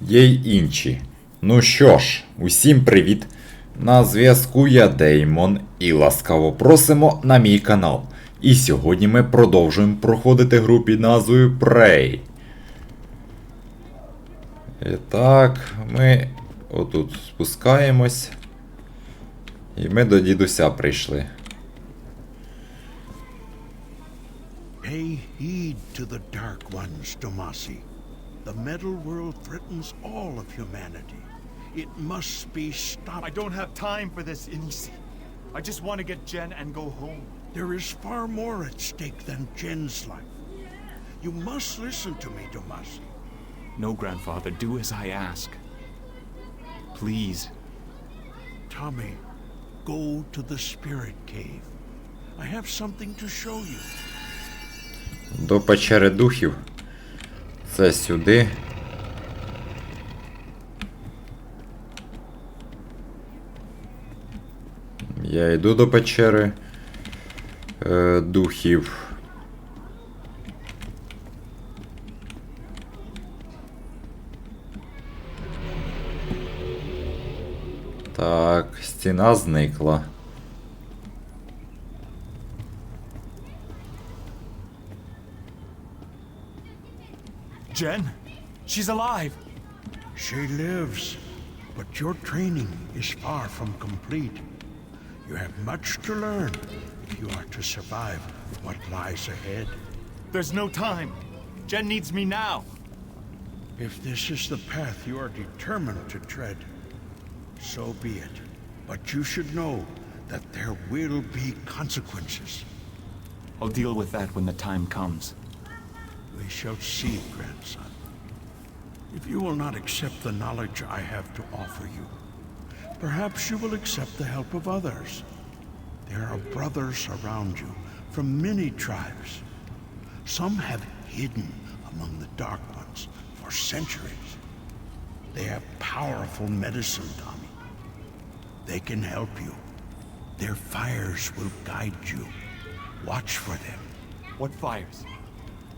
є й інші. Ну що ж, усім привіт! На зв'язку я Деймон і ласкаво просимо на мій канал. І сьогодні ми продовжуємо проходити гру під назвою Prey. І так, ми отут спускаємось. І ми до дідуся прийшли. Pay heed to the Dark Ones, Domasi. The metal world threatens all of humanity. It must be stopped. I don't have time for this, Inisi. I just want to get Jen and go home. There is far more at stake than Jen's life. You must listen to me, Domasi. No, grandfather, do as I ask. Please. Tommy, go to the Spirit Cave. I have something to show you. До печери духів. Це сюди. Я йду до печери е, духів. Так, стіна зникла. Jen? She's alive. She lives, but your training is far from complete. You have much to learn if you are to survive what lies ahead. There's no time. Jen needs me now. If this is the path you are determined to tread, so be it. But you should know that there will be consequences. I'll deal with that when the time comes. We shall see, grandson. If you will not accept the knowledge I have to offer you, perhaps you will accept the help of others. There are brothers around you from many tribes. Some have hidden among the Dark Ones for centuries. They have powerful medicine, Tommy. They can help you. Their fires will guide you. Watch for them. What fires?